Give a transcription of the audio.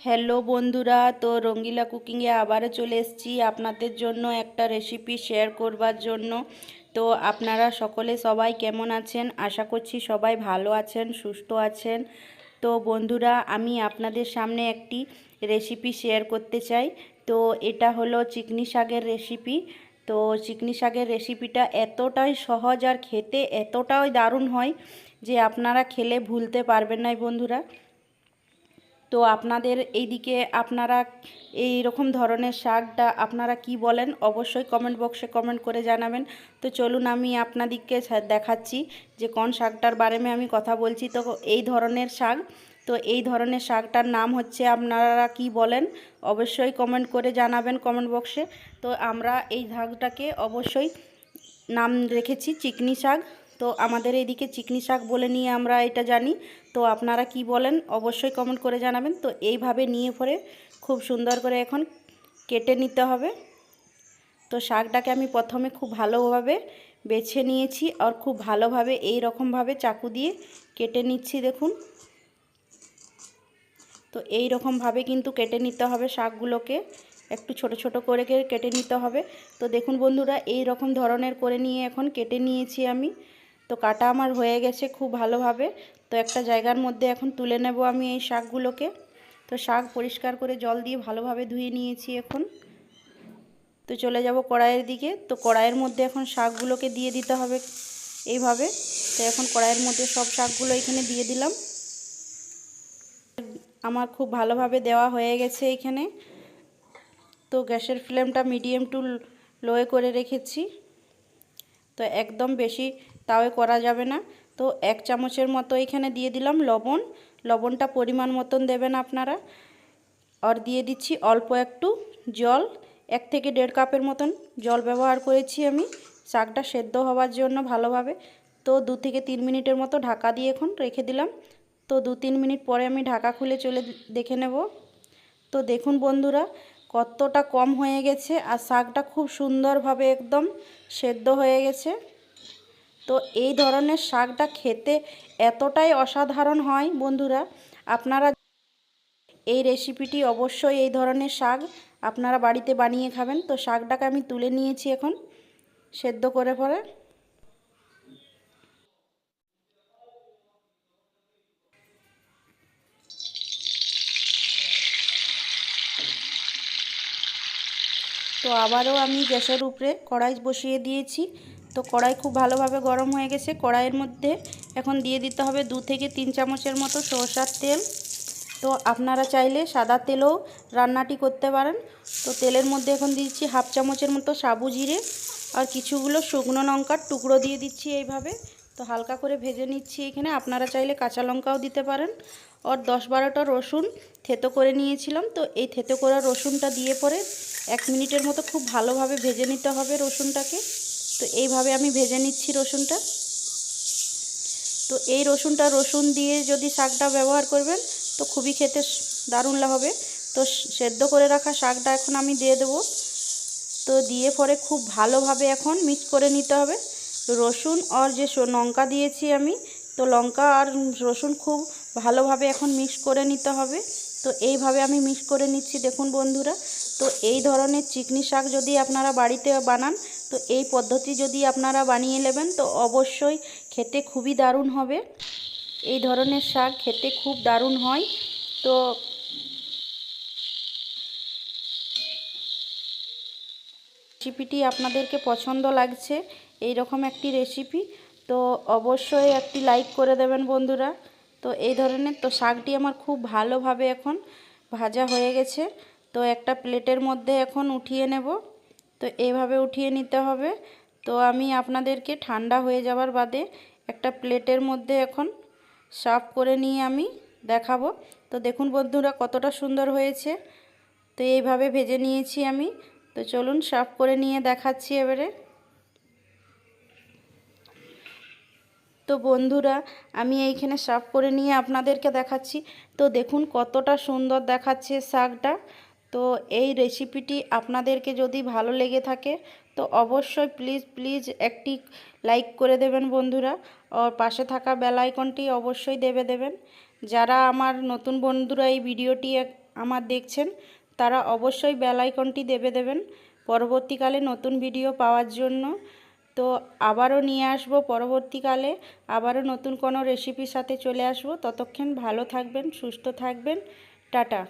Hello বন্ধুরা, তো রঙ্গিলা কুকিংয়ে আবারও চলে এসেছি আপনাদের জন্য একটা রেসিপি শেয়ার করবার জন্য। তো আপনারা সকলে সবাই কেমন আছেন? আশা করছি সবাই ভালো আছেন, সুস্থ আছেন। তো বন্ধুরা, আমি আপনাদের সামনে একটি রেসিপি শেয়ার করতে চাই। তো এটা হলো চিকনি শাকের রেসিপি তো চিকনি শাকের রেসিপিটা এতটাই সহজ আর খেতে এতটাই দারুণ হয় যে আপনারা খেলে ভুলতে পারবেন না বন্ধুরা। তো আপনাদের এইদিকে আপনারা এই রকম ধরনের শাকটা আপনারা কি বলেন? অবশ্যই কমেন্ট বক্সে কমেন্ট করে জানাবেন। তো চলুন আমি আপনাদেরকে দেখাচ্ছি যে কোন শাকটার বারে আমি কথা বলছি। তো এই ধরনের শাক, তো এই ধরনের শাকটার নাম হচ্ছে আপনারা কি বলেন? অবশ্যই কমেন্ট করে জানাবেন কমেন্ট বক্সে তো আমরা এই শাকটাকে অবশ্যই নাম রেখেছি চিকনি শাক। তো আমাদের এইদিকে চিকনি শাক বলে নিয়ে আমরা এটা জানি। তো আপনারা কি বলেন, অবশ্যই কমেন্ট করে জানাবেন। তো এইভাবে নিয়ে পরে খুব সুন্দর করে এখন কেটে নিতে হবে। তো শাকটাকে আমি প্রথমে খুব ভালোভাবে বেছে নিয়েছি আর খুব ভালোভাবে এই রকমভাবে চাকু দিয়ে কেটে নিচ্ছি, দেখুন। তো এই রকমভাবে কিন্তু কেটে নিতে হবে শাকগুলোকে। একটু ছোট ছোট করে কেটে নিতে হবে। তো দেখুন বন্ধুরা, এই রকম ধরনের করে নিয়ে এখন কেটে নিয়েছি আমি। তো কাটা আমার হয়ে গেছে খুব ভালোভাবে। তো একটা জায়গার মধ্যে এখন তুলে নেব আমি এই শাকগুলোকে। তো শাক পরিষ্কার করে জল দিয়ে ভালোভাবে ধুয়ে নিয়েছি এখন। তো চলে যাব কড়াইয়ের দিকে। তো কড়াইয়ের মধ্যে এখন শাকগুলোকে দিয়ে দিতে হবে এইভাবে। তো এখন কড়াইয়ের মধ্যে সব শাকগুলো এখানে দিয়ে দিলাম। আমার খুব ভালোভাবে দেওয়া হয়ে গেছে এখানে। তো গ্যাসের ফ্লেমটা মিডিয়াম টু লোয়ে করে রেখেছি। তো একদম বেশি তাওয়ে করা যাবে না। তো এক চামচের মতো এখানে দিয়ে দিলাম লবণ। লবণটা পরিমাণ মতন দেবেন আপনারা। আর দিয়ে দিচ্ছি অল্প একটু জল। এক থেকে দেড় কাপের মতন জল ব্যবহার করেছি আমি। শাকটা সেদ্ধ হওয়ার জন্য ভালোভাবে। তো দু থেকে তিন মিনিটের মতো ঢাকা দিয়ে এখন রেখে দিলাম। তো দু তিন মিনিট পরে আমি ঢাকা খুলে চলে দেখে নেব। তো দেখুন বন্ধুরা, কতটা কম হয়ে গেছে। আর শাকটা খুব সুন্দরভাবে একদম সেদ্ধ হয়ে গেছে। তো এই ধরনের শাকটা খেতে এতটাই অসাধারণ হয় বন্ধুরা। আপনারা এই রেসিপিটি অবশ্যই এই ধরনের শাক আপনারা বাড়িতে বানিয়ে খাবেন। তো শাকটাকে আমি তুলে নিয়েছি এখন সেদ্ধ করে পরে। তো আবারও আমি গ্যাসের উপরে কড়াই বসিয়ে দিয়েছি। তো কড়াই খুব ভালোভাবে গরম হয়ে গেছে। কড়াইয়ের মধ্যে এখন দিয়ে দিতে হবে দু থেকে তিন চামচের মতো সরষার তেল। তো আপনারা চাইলে সাদা তেলও রান্নাটি করতে পারেন। তো তেলের মধ্যে এখন দিচ্ছি হাফ চামচের মতো সাবু জিরে আর কিছুগুলো শুকনো লঙ্কার টুকরো দিয়ে দিচ্ছি এইভাবে। তো হালকা করে ভেজে নিচ্ছি এখানে। আপনারা চাইলে কাঁচা লঙ্কাও দিতে পারেন। আর দশ বারোটা রসুন থেতো করে নিয়েছিলাম। তো এই থেতো করা রসুনটা দিয়ে পরে এক মিনিটের মতো খুব ভালোভাবে ভেজে নিতে হবে রসুনটাকে। তো এইভাবে আমি ভেজে নিচ্ছি রসুনটা। তো এই রসুনটা রসুন দিয়ে যদি শাকটা ব্যবহার করবেন তো খুবই খেতে দারুণ হবে। তো সেদ্ধ করে রাখা শাকটা এখন আমি দিয়ে দেবো। তো দিয়ে পরে খুব ভালোভাবে এখন মিক্স করে নিতে হবে। রসুন আর যে লঙ্কা দিয়েছি আমি, তো লঙ্কা আর রসুন খুব ভালোভাবে এখন মিক্স করে নিতে হবে। তো এইভাবে আমি মিক্স করে নিচ্ছি, দেখুন বন্ধুরা। তো এই ধরনের চিকনি শাক যদি আপনারা বাড়িতে বানান, তো এই পদ্ধতি যদি আপনারা বানিয়ে নেবেন, তো অবশ্যই খেতে খুবই দারুণ হবে। এই ধরনের শাক খেতে খুব দারুণ হয়। তো রেসিপিটি আপনাদেরকে পছন্দ লাগছে এই রকম একটি রেসিপি তো অবশ্যই একটি লাইক করে দেবেন বন্ধুরা। তো এই ধরনের, তো শাকটি আমার খুব ভালোভাবে এখন ভাজা হয়ে গেছে। তো একটা প্লেটের মধ্যে এখন উঠিয়ে নেব। তো এইভাবে উঠিয়ে নিতে হবে। তো আমি আপনাদেরকে ঠান্ডা হয়ে যাবার বাদে একটা প্লেটের মধ্যে এখন সাফ করে নিয়ে আমি দেখাবো। তো দেখুন বন্ধুরা কতটা সুন্দর হয়েছে। তো এইভাবে ভেজে নিয়েছি আমি। তো চলুন সাফ করে নিয়ে দেখাচ্ছি এবারে। তো বন্ধুরা, আমি এইখানে সাফ করে নিয়ে আপনাদেরকে দেখাচ্ছি। তো দেখুন কতটা সুন্দর দেখাচ্ছে শাকটা। তো এই রেসিপিটি আপনাদেরকে যদি ভালো লেগে থাকে, তো অবশ্যই প্লিজ প্লিজ একটি লাইক করে দেবেন বন্ধুরা। আর পাশে থাকা বেল আইকনটি অবশ্যই দেবে দেবেন। যারা আমার নতুন বন্ধুরা এই ভিডিওটি আমার দেখছেন, তারা অবশ্যই বেল আইকনটি দেবে দেবেন। পরবর্তীকালে নতুন ভিডিও পাওয়ার জন্য। তো আবারও নিয়ে আসব পরবর্তীকালে। আবারও নতুন কোনো রেসিপির সাথে চলে আসব। ততক্ষণ ভালো থাকবেন, সুস্থ থাকবেন। টাটা।